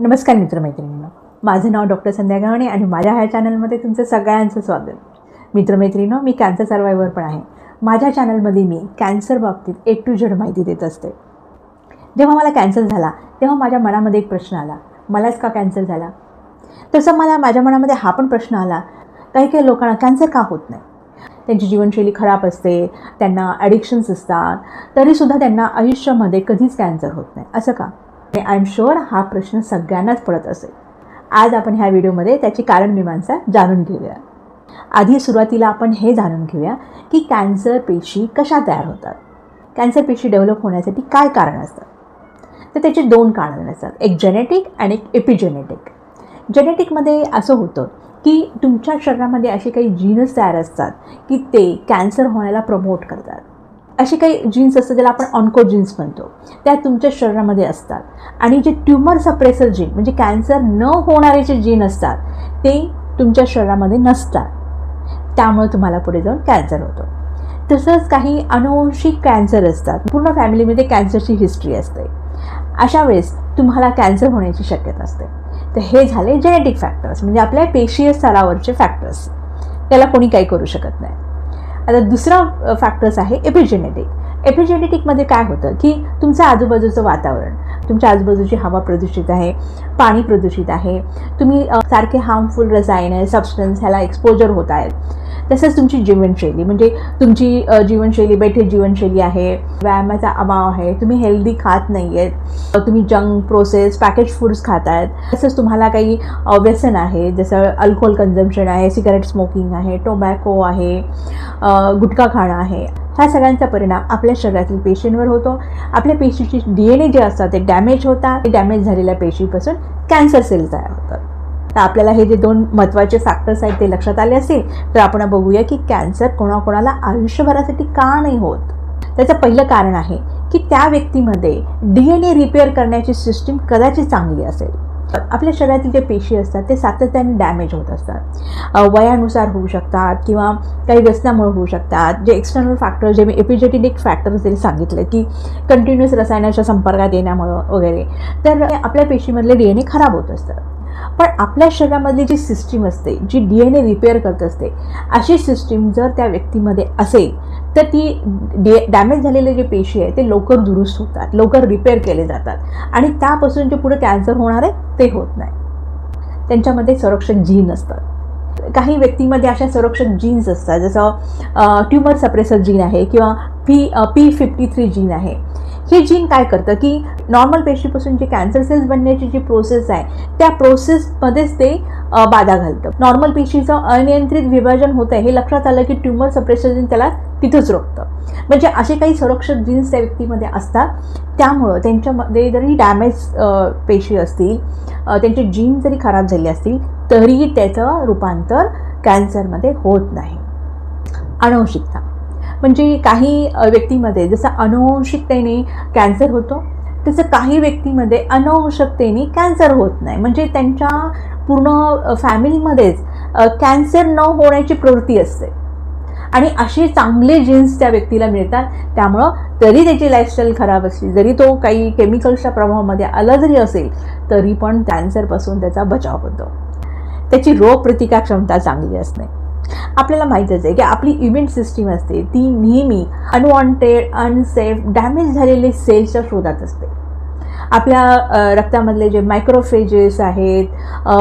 नमस्कार मित्रमैत्रिणींना. माझं नाव डॉक्टर संध्या गव्हाणे आणि माझ्या ह्या चॅनलमध्ये तुमचं सगळ्यांचं स्वागत. मित्रमैत्रिणींनो मी कॅन्सर सर्वायवर पण आहे. माझ्या चॅनलमध्ये मी कॅन्सर बाबतीत ए टू झेड माहिती देत असते. जेव्हा मला कॅन्सर झाला तेव्हा माझ्या मनामध्ये एक प्रश्न आला. मलाच का कॅन्सर झाला? तसं मला माझ्या मनामध्ये हा पण प्रश्न आला काही काही लोकांना कॅन्सर का होत नाही? त्यांची जीवनशैली खराब असते त्यांना ॲडिक्शन्स असतात तरीसुद्धा त्यांना आयुष्यामध्ये कधीच कॅन्सर होत नाही. असं का? आणि आय एम शुअर हा प्रश्न सगळ्यांनाच पडत असेल. आज आपण ह्या व्हिडिओमध्ये त्याची कारणमीमांसा जाणून घेऊया. आधी सुरुवातीला आपण हे जाणून घेऊया की कॅन्सर पेशी कशा तयार होतात? कॅन्सर पेशी डेव्हलप होण्यासाठी काय कारण असतात? तर त्याचे दोन कारणं असतात. एक जेनेटिक आणि एक एपिजेनेटिक जेनेटिकमध्ये असं होतं की तुमच्या शरीरामध्ये असे काही जीन्स तयार असतात की ते कॅन्सर होण्याला प्रमोट करतात. असे काही जीन्स असतात ज्याला आपण ऑन्को जीन्स म्हणतो. त्या तुमच्या शरीरामध्ये असतात. आणि जे ट्युमर सप्रेसर जीन म्हणजे कॅन्सर न होणारे जे जीन असतात ते तुमच्या शरीरामध्ये नसतात. त्यामुळे तुम्हाला पुढे जाऊन कॅन्सर होतो. तसंच काही अनुवंशिक कॅन्सर असतात. पूर्ण फॅमिलीमध्ये कॅन्सरची हिस्ट्री असते. अशा वेळेस तुम्हाला कॅन्सर होण्याची शक्यता असते. तर हे झाले जेनेटिक फॅक्टर्स म्हणजे आपल्या पेशीय स्तरावरचे फॅक्टर्स त्याला कोणी काही करू शकत नाही. आता दुसरा फॅक्टर्स आहे एपिजेनेटिक एपिजेनेटिकमध्ये काय होतं की तुमचं आजूबाजूचं वातावरण तुमच्या आजूबाजूची हवा प्रदूषित आहे पाणी प्रदूषित आहे तुम्ही सारखे हार्मफुल रसायने सबस्टन्स ह्याला एक्सपोजर होत आहेत. तसंच तुमची जीवनशैली. म्हणजे तुमची जीवनशैली बैठे जीवनशैली आहे व्यायामाचा अभाव आहे तुम्ही हेल्दी खात नाही आहेत तुम्ही जंक प्रोसेस पॅकेज फूड्स खात आहेत तसंच तुम्हाला काही व्यसन आहे जसं अल्कोहोल कन्झम्पशन आहे सिगारेट स्मोकिंग आहे टोबॅको आहे गुटखा खाणं आहे. ह्या सगळ्यांचा परिणाम आपल्या शरीरातील पेशींवर होतो. आपल्या पेशीची डी एन ए जे असतात ते डॅमेज होतात. ते डॅमेज झालेल्या पेशीपासून कॅन्सर सेल तयार होतात. तर आपल्याला हे जे दोन महत्त्वाचे फॅक्टर्स आहेत ते लक्षात आले असतील तर आपण बघूया की कॅन्सर कोणाकोणाला आयुष्यभरासाठी का नाही होत? त्याचं पहिलं कारण आहे की त्या व्यक्तीमध्ये डी एन ए रिपेअर करण्याची सिस्टीम कदाचित चांगली असेल. आपल्या शरीरातील जे पेशी असतात ते सातत्याने डॅमेज होत असतात. वयानुसार होऊ शकतात किंवा काही व्यसनामुळे होऊ शकतात. जे एक्सटर्नल फॅक्टर जे मी एपिजेटिक फॅक्टर्स जरी सांगितलं की कंटिन्युअस रसायनाच्या संपर्कात येण्यामुळं वगैरे तर आपल्या पेशीमधले डी एन ए खराब होत असतात. पण आपल्या शरीरामधली जी सिस्टीम असते जी डी एन ए रिपेअर करत असते अशी सिस्टीम जर त्या व्यक्तीमध्ये असेल तर ती डे डॅमेज झालेले जे पेशी आहे ते लवकर दुरुस्त होतात लवकर रिपेअर केले जातात. आणि त्यापासून जे पुढे कॅन्सर होणार आहे ते होत नाही. त्यांच्यामध्ये संरक्षक जीन असतात. काही व्यक्तीमध्ये अशा संरक्षक जीन्स असतात जसं ट्युमर सप्रेसर जीन आहे किंवा P P fifty three gene आहे. हे जीन काय करतं की नॉर्मल पेशीपासून जे कॅन्सर सेल्स बनण्याची जी प्रोसेस आहे त्या प्रोसेसमध्येच ते बाधा घालतं. नॉर्मल पेशीचं अनियंत्रित विभाजन होतं आहे हे लक्षात आलं की ट्युमर सप्रेशन जीन त्याला तिथंच रोखतं. म्हणजे असे काही संरक्षक जीन्स त्या व्यक्तीमध्ये असतात त्यामुळं त्यांच्यामध्ये जरी डॅमेज पेशी असतील त्यांचे जीन जरी खराब झाले असतील तरीही त्याचं रूपांतर कॅन्सरमध्ये होत नाही. अनुवंशिकता म्हणजे काही व्यक्तीमध्ये जसं अनुवंशिकतेने कॅन्सर होतो तसं काही व्यक्तीमध्ये अनुवंशकतेने कॅन्सर होत नाही. म्हणजे त्यांच्या पूर्ण फॅमिलीमध्येच कॅन्सर न होण्याची प्रवृत्ती असते. आणि असे चांगले जीन्स त्या व्यक्तीला मिळतात त्यामुळं तरी त्याची लाईफस्टाईल खराब असली जरी तो काही केमिकल्सच्या प्रभावामध्ये आला जरी असेल तरी पण कॅन्सरपासून त्याचा बचाव होतो. त्याची रोगप्रतिकार क्षमता चांगली असणे. आपल्याला माहीतच आहे की आपली इम्युन सिस्टीम असते. ती नेहमी अनवॉन्टेड अनसेफ डॅमेज झालेले सेल्सच्या शोधात असते. आपल्या रक्तामधले जे मायक्रोफेजेस आहेत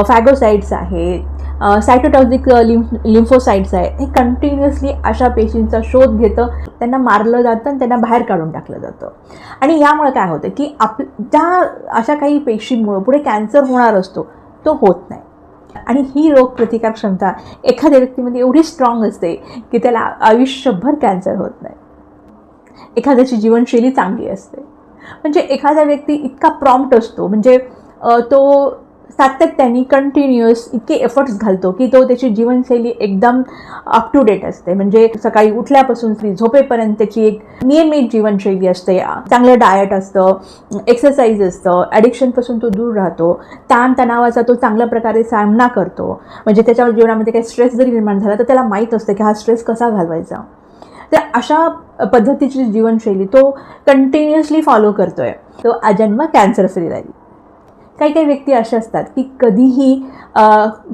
फॅगोसाईड्स आहेत सायटोटॉक्झिक लिम्फ लिम्फोसाईड्स आहेत हे कंटिन्युअसली अशा पेशींचा शोध घेतं त्यांना मारलं जातं आणि त्यांना बाहेर काढून टाकलं जातं. आणि यामुळे काय होतं की आप त्या अशा काही पेशींमुळं पुढे कॅन्सर होणार असतो तो होत नाही. आणि ही रोगप्रतिकार क्षमता एखाद्या व्यक्तीमध्ये एवढी स्ट्रॉंग असते की त्याला आयुष्यभर कॅन्सर होत नाही. एखाद्याची जीवनशैली चांगली असते. म्हणजे एखादा व्यक्ती इतका प्रॉम्प्ट असतो. म्हणजे तो सातत्याने कंटिन्युअस इतके एफर्ट्स घालतो की तो त्याची जीवनशैली एकदम अप टू डेट असते. म्हणजे सकाळी उठल्यापासून झोपेपर्यंत त्याची एक नियमित जीवनशैली असते. चांगलं डायट असतं एक्सरसाइज असतं ॲडिक्शनपासून तो दूर राहतो. ताणतणावाचा तो चांगल्या प्रकारे सामना करतो. म्हणजे त्याच्या जीवनामध्ये काही स्ट्रेस जरी निर्माण झाला तर त्याला माहीत असतं की हा स्ट्रेस कसा घालवायचा. तर अशा पद्धतीची जीवनशैली तो कंटिन्युअसली फॉलो करतो आहे तो अजन्म कॅन्सर फ्री राहील. काही काही व्यक्ती अशा असतात की कधीही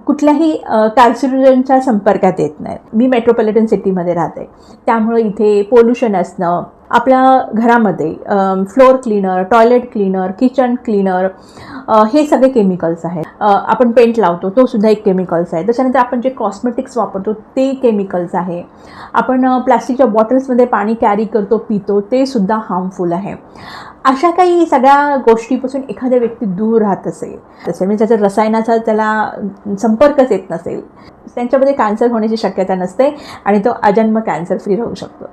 कुठल्याही कार्सिनोजनच्या संपर्कात येत नाहीत. मी मेट्रोपॉलिटन सिटीमध्ये राहते. त्यामुळं इथे पोल्युशन असणं आपल्या घरामध्ये floor cleaner toilet cleaner kitchen cleaner हे सगळे केमिकल्स आहेत. आपण पेंट लावतो तो सुद्धा एक केमिकल्स आहे. त्याच्यानंतर आपण जे कॉस्मेटिक्स वापरतो ते केमिकल्स आहे. आपण प्लास्टिकच्या बॉटल्समध्ये पाणी कॅरी करतो पितो ते सुद्धा हार्मफुल आहे. अशा काही सगळ्या गोष्टीपासून एखाद्या व्यक्ती दूर राहत असेल तसे म्हणजे त्याच्या रसायनाचा त्याला संपर्कच येत नसेल त्यांच्यामध्ये कॅन्सर होण्याची शक्यता नसते आणि तो अजन्म कॅन्सर फ्री राहू शकतो.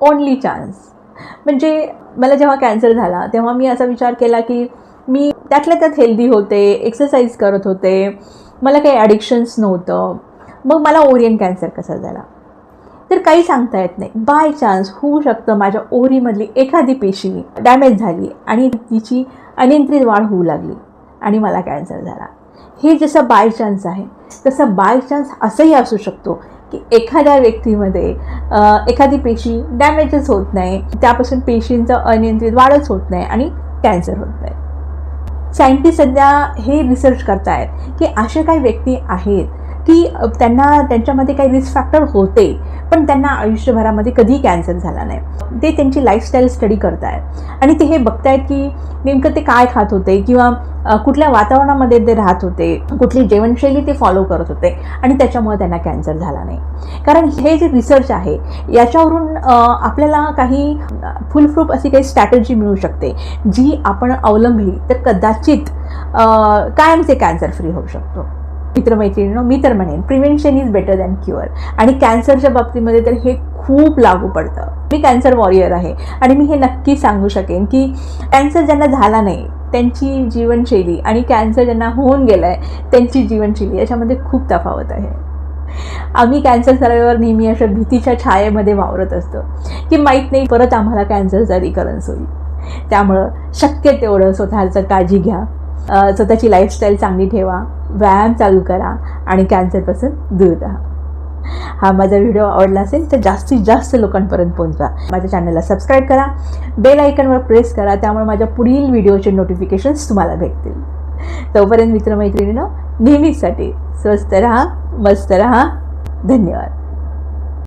ओनली चान्स म्हणजे मला जेव्हा कॅन्सर झाला तेव्हा मी असा विचार केला की मी त्यातल्या त्यात हेल्दी होते एक्सरसाइज करत होते मला काही ॲडिक्शन्स नव्हतं. मग मला ओरियन कॅन्सर कसा झाला? तर काही सांगता येत नाही. बाय चान्स होऊ शकतं माझ्या ओरीमधली एखादी पेशी डॅमेज झाली आणि तिची अनियंत्रित वाढ होऊ लागली आणि मला कॅन्सर झाला. हे जसं बाय चान्स आहे तसं बाय चान्स असंही असू शकतो की एखाद्या व्यक्तीमध्ये एखादी पेशी डॅमेजच होत नाही त्यापासून पेशींचं अनियंत्रित वाढच होत नाही आणि कॅन्सर होत नाही. सायंटिस्ट सध्या हे रिसर्च करतायत की असे काही व्यक्ती आहेत की त्यांना त्यांच्यामध्ये काही रिस्क फॅक्टर होते पण त्यांना आयुष्यभरामध्ये कधीही कॅन्सर झाला नाही. ते त्यांची लाईफस्टाईल स्टडी करतायत. आणि ते हे बघतायत की नेमकं ते काय खात होते किंवा कुठल्या वातावरणामध्ये ते राहत होते कुठली जीवनशैली ते फॉलो करत होते आणि त्याच्यामुळे त्यांना कॅन्सर झाला नाही. कारण हे जे रिसर्च आहे याच्यावरून आपल्याला काही फुलप्रूफ अशी काही स्ट्रॅटजी मिळू शकते जी आपण अवलंबली तर कदाचित कायमचे कॅन्सर फ्री होऊ शकतो. मित्रमैत्रिणींनो मी तर म्हणेन prevention is better than cure आणि कॅन्सरच्या बाबतीमध्ये तर हे खूप लागू पडतं. मी कॅन्सर वॉरियर आहे. आणि मी हे नक्की सांगू शकेन की कॅन्सर ज्यांना झाला नाही त्यांची जीवनशैली आणि कॅन्सर ज्यांना होऊन गेलं आहे त्यांची जीवनशैली याच्यामध्ये खूप तफावत आहे. आम्ही कॅन्सर सर्वेवर नेहमी अशा भीतीच्या छायेमध्ये वावरत असतो की माहीत नाही परत आम्हाला कॅन्सरचा रिकरन्स होईल. त्यामुळं शक्य तेवढं स्वतःचं काळजी घ्या. स्वतःची लाईफस्टाईल चांगली ठेवा व्यायाम चालू करा आणि कॅन्सरपासून दूर राहा. हा माझा व्हिडिओ आवडला असेल तर जास्तीत जास्त लोकांपर्यंत पोहोचवा. माझ्या चॅनलला सबस्क्राईब करा बेल आयकनवर प्रेस करा त्यामुळे माझ्या पुढील व्हिडिओचे नोटिफिकेशन्स तुम्हाला भेटतील. तोपर्यंत मित्रमैत्रिणीनं नेहमीसाठी स्वस्त रहा मस्त रहा. धन्यवाद.